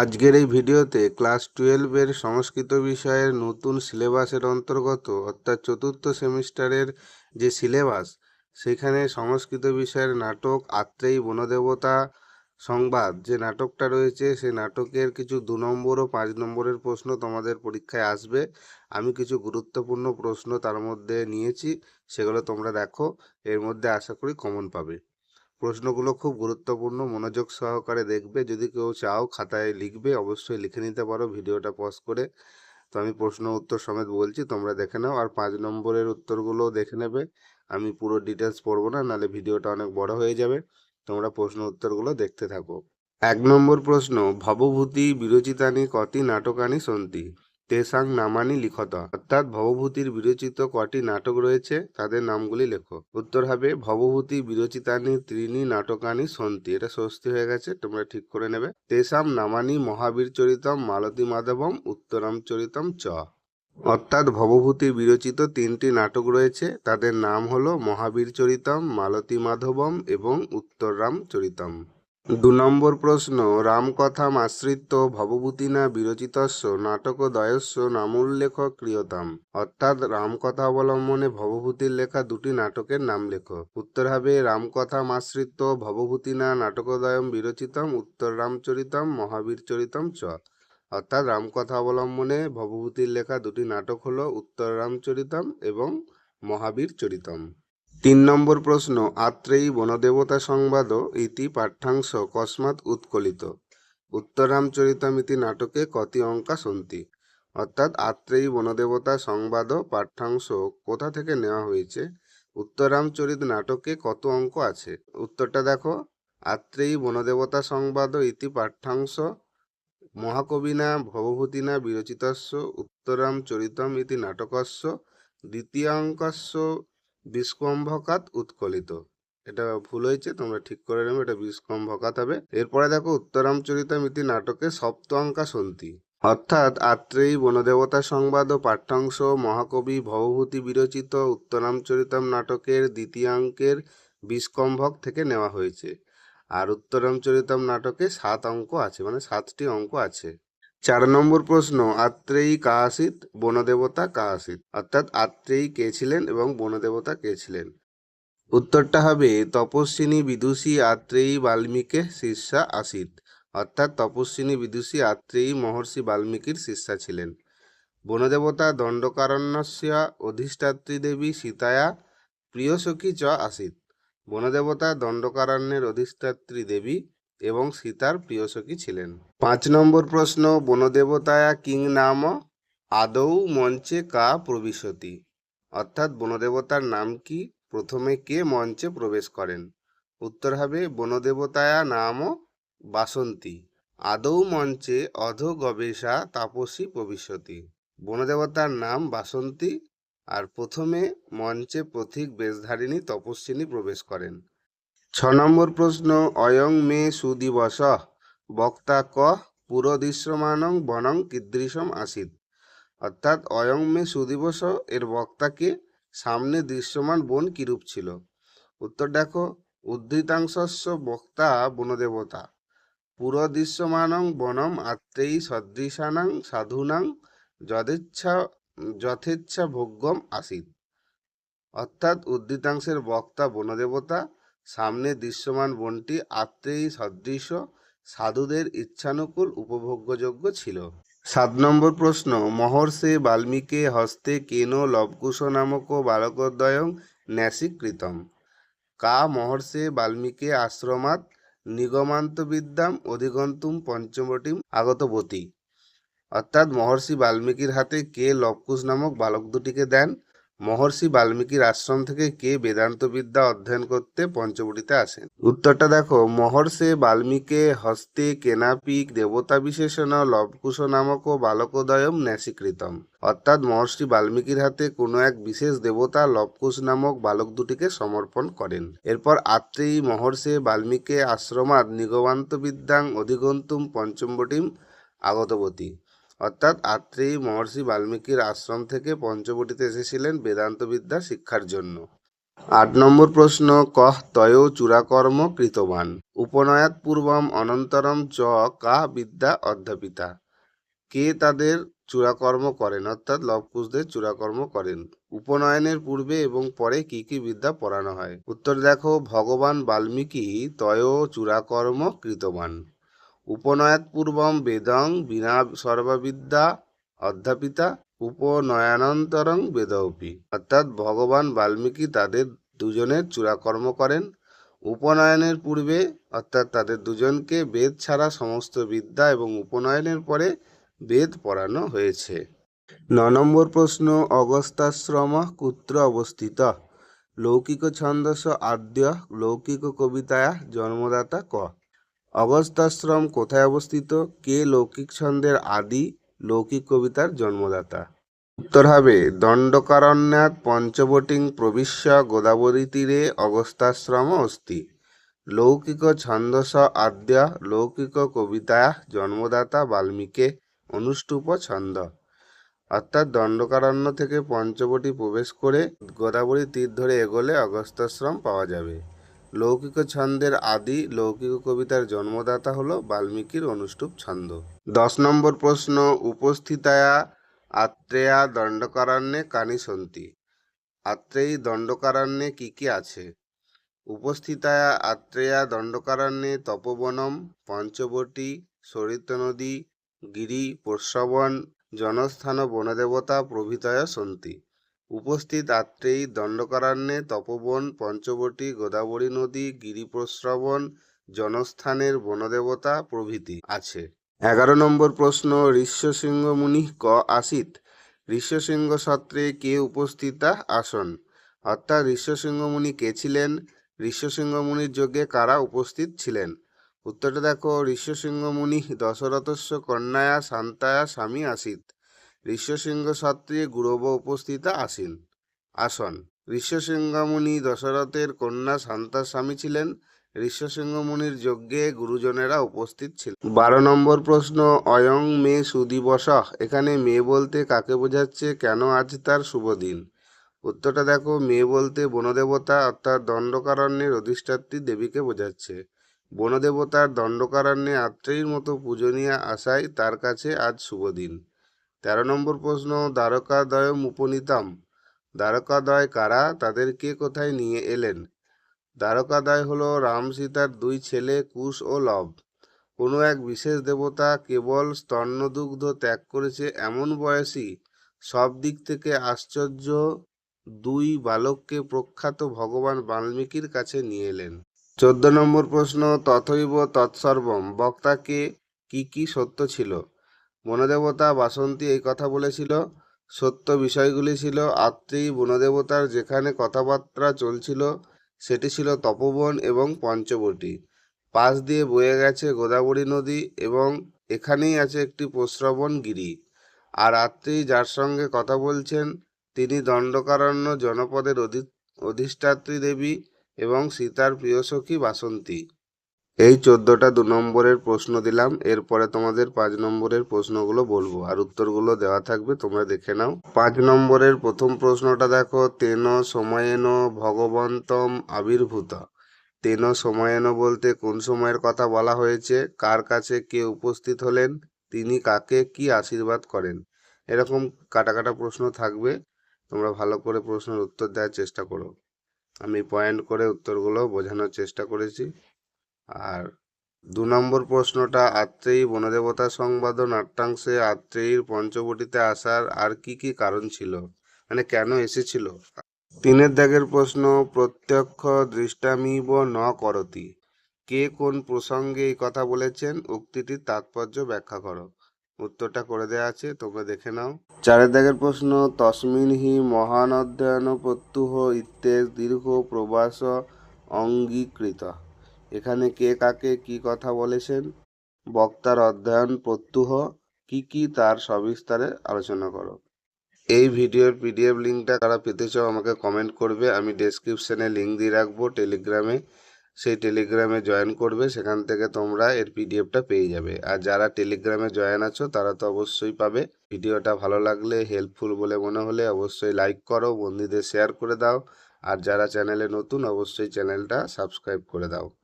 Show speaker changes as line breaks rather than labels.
আজকের এই ভিডিওতে ক্লাস টুয়েলভের সংস্কৃত বিষয়ের নতুন সিলেবাসের অন্তর্গত, অর্থাৎ চতুর্থ সেমিস্টারের যে সিলেবাস, সেখানে সংস্কৃত বিষয়ের নাটক আত্রেয়ী বনদেবতা সংবাদ যে নাটকটা রয়েছে সেই নাটকের কিছু দু নম্বর ও পাঁচ নম্বরের প্রশ্ন তোমাদের পরীক্ষায় আসবে। আমি কিছু গুরুত্বপূর্ণ প্রশ্ন তার মধ্যে নিয়েছি, সেগুলো তোমরা দেখো, এর মধ্যে আশা করি কমন পাবে। প্রশ্নগুলো খুব গুরুত্বপূর্ণ, মনোযোগ সহকারে দেখবে। যদি কেউ চাও খাতায় লিখবে, অবশ্যই লিখে নিতে পারো, ভিডিওটা পজ করে। তো আমি প্রশ্ন উত্তর সমেত বলছি, তোমরা দেখে নাও। আর পাঁচ নম্বরের উত্তরগুলোও দেখে নেবে। আমি পুরো ডিটেলস পড়ব না, নাহলে ভিডিওটা অনেক বড় হয়ে যাবে। তোমরা প্রশ্ন উত্তরগুলো দেখতে থাকো। এক নম্বর প্রশ্ন, ভবভূতি বিরোচিতানি কতি, নাটকানি, সন্তি? তেসাং নামানি লিখত। অর্থাৎ ভবভূতির বিরচিত কটি নাটক রয়েছে, তাদের নামগুলি লেখো। উত্তর হবে ভবভূতি, বিরচিতানি, ত্রিনি, নাটকানি, সন্তি। এটা স্বস্তি হয়ে গেছে, তোমরা ঠিক করে নেবে। তেসাম নামানি, মহাবীর চরিতম, মালতী মাধবম, উত্তরম চরিতম চ। অর্থাৎ ভবভূতি বিরচিত তিনটি নাটক রয়েছে, তাদের নাম হলো মহাবীর চরিতম, মালতী মাধবম এবং উত্তররাম চরিতম। দু নম্বর প্রশ্ন, রামকথাম আশ্রিত ভবভূতিনা বিরচিতস্য, নাটকদ্বয়স্য নামোল্লেখ ক্রিয়তাম। অর্থাৎ রামকথা অবলম্বনে ভবভূতির লেখা দুটি নাটকের নাম লেখো। উত্তর হবে, রামকথাম আশ্রিত ভবভূতিনা নাটকদ্বয়ম বিরচিতম, উত্তর রামচরিতম মহাবীর চরিতম চ। অর্থাৎ রামকথা অবলম্বনে ভবভূতির লেখা দুটি নাটক হলো, উত্তর রামচরিতম এবং মহাবীর চরিতম তিন নম্বর প্রশ্ন, আত্রেয়ী বনদেবতা সংবাদ ইতি পাঠ্যাংশ কস্মাৎ উৎকলিত। উত্তরামচরিতমিতি নাটকে কতি অঙ্কা সন্তি। অর্থাৎ আত্রেয়ী বনদেবতা সংবাদ পাঠ্যাংশ কোথা থেকে নেওয়া হয়েছে? উত্তরামচরিত নাটকে কত অঙ্ক আছে? উত্তরটা দেখো, আত্রেয়ী বনদেবতা সংবাদ ইতি পাঠ্যাংশ মহাকবিনা ভবভূতিনা বিরচিতস্য উত্তরাম চরিতম ইতি নাটকস্য দ্বিতীয়াঙ্কস্য বিস্কম্ভকাত উৎকলিত। এটা ভুল হয়েছে, তোমরা ঠিক করে নেবে, এটা বিস্কম্ভকাত হবে। এরপরে দেখো উত্তরাম চরিতম ইতি নাটকে সপ্ত অঙ্কা সন্তি অর্থাৎ আত্রেয়ী বনদেবতা সংবাদ ও পাঠ্যাংশ মহাকবি ভবভূতি বিরচিত উত্তরাম চরিতম নাটকের দ্বিতীয়াঙ্কের বিস্কম্ভক থেকে নেওয়া হয়েছে। আর উত্তরম চরিতম নাটকে সাত অঙ্ক আছে মানে সাতটি অঙ্ক আছে। চার নম্বর প্রশ্ন, আত্রেয়ী কাহাসিত বনদেবতা কাহাসিত অর্থাৎ আত্রেয়ী কে ছিলেন এবং বনদেবতা কে ছিলেন? উত্তরটা হবে, তপস্বিনী বিদুষী আত্রেয়ী বাল্মীকে শিষ্যা আসিত। অর্থাৎ তপস্বিনী বিদুষী আত্রেয়ী মহর্ষি বাল্মীকির শিষ্যা ছিলেন। বনদেবতা দণ্ডকারণ্যস্য অধিষ্ঠাত্রী দেবী সীতায়া প্রিয়সখী চ আসিত। বনদেবতা দণ্ডকারণ্যের অধিষ্ঠাত্রী দেবী এবং সীতার প্রিয়সখী ছিলেন। পাঁচ নম্বর প্রশ্ন, বনদেবতায়া কিং নাম আদৌ মঞ্চে কা প্রবিশতি? অর্থাৎ বনদেবতার নাম কি? প্রথমে কে মঞ্চে প্রবেশ করেন? উত্তর হবে বনদেবতায়া নাম বাসন্তী। আদৌ মঞ্চে অধ গবেষা তাপসী প্রবিশতি? বনদেবতার নাম বাসন্তী। আর প্রথমে মঞ্চে পথিক বেশধারিণী তপস্বিনী প্রবেশ করেন। ছ নম্বর প্রশ্ন, অয়ং মে সুদিবস। বক্তা ক, পুরদৃশ্যমানং বনং কীদৃশম আসিত অর্থাৎ অয়ং মে সুদিবস, এর বক্তাকে সামনে দৃশ্যমান বন কিরূপ ছিল? উত্তর দেখো, উদ্ধৃতাংশস্য বক্তা বনদেবতা। পুরদৃশ্যমানং বনম আত্রেয়ী সদৃশানাং সাধুনাং যথেচ্ছা যথেচ্ছা ভোগ্যম আসিত অর্থাৎ উদ্ধৃতাংশের বক্তা বনদেবতা সামনে দৃশ্যমান বনটি আত্রেয়ী সদৃশ, সাধুদের ইচ্ছানুকূল উপভোগ্যযোগ্য ছিল। সাত নম্বর প্রশ্ন, মহর্ষে বাল্মীকে হস্তে কেন লবকুশ নামক বালকদ্বয়ং ন্যাসীকৃতম? কা মহর্ষে বাল্মীকে আশ্রমাৎ নিগমান্তবিদ্যাম অধিগন্তুম পঞ্চমটিম আগতবতী। অর্থাৎ মহর্ষি বাল্মীকির হাতে কে লবকুশ নামক বালক দুটিকে দেন? মহর্ষি বাল্মীকির আশ্রম থেকে কে বেদান্ত বিদ্যা অধ্যয়ন করতে পঞ্চবটিতে আসেন? উত্তরটা দেখো, মহর্ষে বাল্মীকে হস্তে কেনাপিক দেবতা বিশেষণ লবকুশ নামক বালকোদয়ম ন্যাসীকৃতম। অর্থাৎ মহর্ষি বাল্মীকির হাতে কোনো এক বিশেষ দেবতা লবকুশ নামক বালক দুটিকে সমর্পণ করেন। এরপর আত্রেয়ী মহর্ষে বাল্মীকে আশ্রমাদ নিগমান্ত বিদ্যাং অধিগন্তুম পঞ্চমবটিম আগতবতী। অর্থাৎ আত্রেয়ী মহর্ষি বাল্মীকির আশ্রম থেকে পঞ্চবটিতে এসেছিলেন বেদান্ত বিদ্যা শিক্ষার জন্য। আট নম্বর প্রশ্ন কহ তয় চূড়াকর্ম কৃতবান? উপনয়াত পূর্বম অনন্তরম চ কা বিদ্যা অধ্যাপিতা। কে তাদের চূড়াকর্ম করেন? অর্থাৎ লবকুশদের চূড়াকর্ম করেন। উপনয়নের পূর্বে এবং পরে কি কি বিদ্যা পড়ানো হয়? উত্তর দেখো, ভগবান বাল্মীকি তয় চূড়াকর্ম কৃতবান। উপনয়াত পূর্বম বেদং বিনা সর্ববিদ্যা অধ্যাপিতা উপনয়নান্তরং বেদৌপি। অর্থাৎ ভগবান বাল্মীকি তাদের দুজনের চূড়াকর্ম করেন। উপনয়নের পূর্বে অর্থাৎ তাদের দুজনকে বেদ ছাড়া সমস্ত বিদ্যা এবং উপনয়নের পরে বেদ পড়ানো হয়েছে। ন নম্বর প্রশ্ন, অগস্তাশ্রম কুত্র অবস্থিত? লৌকিক ছন্দস আদ্য লৌকিক কবিতায়া জন্মদাতা ক? অগস্তাশ্রম কোথায় অবস্থিত? কে লৌকিক ছন্দের আদি লৌকিক কবিতার জন্মদাতা? উত্তর হবে, দণ্ডকারণ্যাৎ পঞ্চবটিং প্রবিশ্য গোদাবরী তীরে অগস্তাশ্রম অস্তি লৌকিক ছন্দস আদ্য লৌকিক কবিতা জন্মদাতা বাল্মীকে অনুষ্টুপ ছন্দ। অর্থাৎ দণ্ডকারণ্য থেকে পঞ্চবটি প্রবেশ করে গোদাবরী তীর ধরে এগোলে অগস্তাশ্রম পাওয়া যাবে। লৌকিক ছন্দের আদি লৌকিক কবিতার জন্মদাতা হলো বাল্মীকির অনুষ্টুপ ছন্দ। দশ নম্বর প্রশ্ন, উপস্থিতায়া আত্রেয়া দণ্ডকারণ্যে কানি সন্তি। আত্রেয়ী দণ্ডকারণ্যে কি কি আছে? উপস্থিতায়া আত্রেয়া দণ্ডকারণ্যে তপবনম, পঞ্চবটী সরিত নদী গিরি, প্রস্রবণ, জনস্থান বনদেবতা প্রভৃতয় সন্তি। উপস্থিত আত্রেয়ী দণ্ডকারণ্যে তপবন, পঞ্চবটী, গোদাবরী নদী গিরিপ্রস্রবণ জনস্থানের বনদেবতা প্রভৃতি আছে। এগারো নম্বর প্রশ্ন ঋষ্যসিংহ মুনি ক আসিত? ঋষ্যসিংহ সত্রে কে উপস্থিতা আসন? অর্থাৎ ঋষ্যসিংহ মুনি কে ছিলেন? ঋষ্যসিংহ মুনির যজ্ঞে কারা উপস্থিত ছিলেন? উত্তরটা দেখো ঋষ্যসিংহ মুনি দশরথস্য কন্যায়া, শান্তায়া, স্বামী আসিত। ঋষ্যসিংহ সত্রে গুরব উপস্থিতা আসিন আসন ঋষ্যসিংহ মুনি দশরথের কন্যা শান্তার স্বামী ছিলেন। ঋষ্যসিংহ মুনির যজ্ঞে গুরুজনেরা উপস্থিত ছিলেন বারো নম্বর প্রশ্ন, অয়ং মে সুদিবস, এখানে মে বলতে কাকে বোঝাচ্ছে, কেন আজ তার শুভ দিন? উত্তরটা দেখো, মে বলতে বনদেবতা, অর্থাৎ দণ্ডকারণ্যের অধিষ্ঠাত্রী দেবীকে বোঝাচ্ছে। বনদেবতার দণ্ডকারণ্যে আত্রেয়ীর মতো পূজনীয় আশায় তার কাছে আজ শুভ দিন। তেরো নম্বর প্রশ্ন দ্বারকাদয় উপনীতাম। দ্বারকাদয় কারা? তাদেরকে কোথায় নিয়ে এলেন? দ্বারকাদায় হলো রাম সীতার দুই ছেলে, কুশ ও লব। কোনো এক বিশেষ দেবতা কেবল স্তন্যদুগ্ধ ত্যাগ করেছে এমন বয়সী, সব দিক থেকে আশ্চর্য দুই বালককে প্রখ্যাত ভগবান বাল্মীকির কাছে নিয়ে এলেন। চোদ্দ নম্বর প্রশ্ন, তথৈব তৎসর্বম। বক্তাকে কি কি সত্য ছিল? বনদেবতা বাসন্তী এই কথা বলেছিল। সত্য বিষয়গুলি ছিল আত্রেয়ী বনদেবতার যেখানে কথাবার্তা চলছিল, সেটি ছিল তপবন এবং পঞ্চবটী। পাশ দিয়ে বয়ে গেছে গোদাবরী নদী এবং এখানেই আছে একটি প্রস্রবণ গিরি। আর আত্রেয়ী যার সঙ্গে কথা বলছেন, তিনি দণ্ডকারণ্য জনপদের অধি, অধিষ্ঠাত্রী দেবী এবং সীতার প্রিয় সখী বাসন্তী। এই চোদ্দটা দু নম্বরের প্রশ্ন দিলাম, এরপরে তোমাদের পাঁচ নম্বরের প্রশ্নগুলো বলব, আর উত্তরগুলো দেওয়া থাকবে, তোমরা দেখে নাও। পাঁচ নম্বরের প্রথম প্রশ্নটা দেখো, তেন সময়েন ভগবন্তম আবির্ভূত। তেন সময়েন বলতে কোন সময়ের কথা বলা হয়েছে, কার কাছে কে উপস্থিত হলেন, তিনি কাকে কি আশীর্বাদ করেন, এরকম কাটা কাটা প্রশ্ন থাকবে। তোমরা ভালো করে প্রশ্নের উত্তর দেওয়ার চেষ্টা করো। আমি পয়েন্ট করে উত্তরগুলো বোঝানোর চেষ্টা করেছি। আর দু নম্বর প্রশ্নটা, আত্রেয়ী বনদেবতা সংবাদ নাট্যাংশে আত্রেয়ীর পঞ্চবটিতে আসার আর কি কি কারণ ছিল? মানে কেন এসেছিল? তিনের দাগের প্রশ্ন, প্রত্যক্ষ দৃষ্টামিব ন করতি। কে কোন প্রসঙ্গে এই কথা বলেছেন? উক্তিটির তাৎপর্য ব্যাখ্যা করো। উত্তরটা করে দেওয়া আছে, তোমরা দেখে নাও। চারের দাগের প্রশ্ন, তস্মিন হি মহান অধ্যয়ন প্রত্যুহ ইত্যেস দীর্ঘ প্রবাস অঙ্গীকৃত। এখানে কে কাকে কি কথা বলেছেন? বক্তার অধ্যয়ন প্রত্যুহ। কি কি তার সবিস্তারে আলোচনা করো। এই ভিডিওর পিডিএফ লিঙ্কটা তারা পেতে চাও আমাকে কমেন্ট করবে। আমি ডেসক্রিপশনে লিঙ্ক দিয়ে রাখব টেলিগ্রামে। সেই টেলিগ্রামে জয়েন করবে। সেখান থেকে তোমরা এর পিডিএফটা পেয়ে যাবে। আর যারা টেলিগ্রামে জয়েন আছো, তারা তো অবশ্যই পাবে। ভিডিওটা ভালো লাগলে, হেল্পফুল বলে মনে হলে অবশ্যই লাইক করো, বন্ধুদের শেয়ার করে দাও। আর যারা চ্যানেলে নতুন, অবশ্যই চ্যানেলটা সাবস্ক্রাইব করে দাও।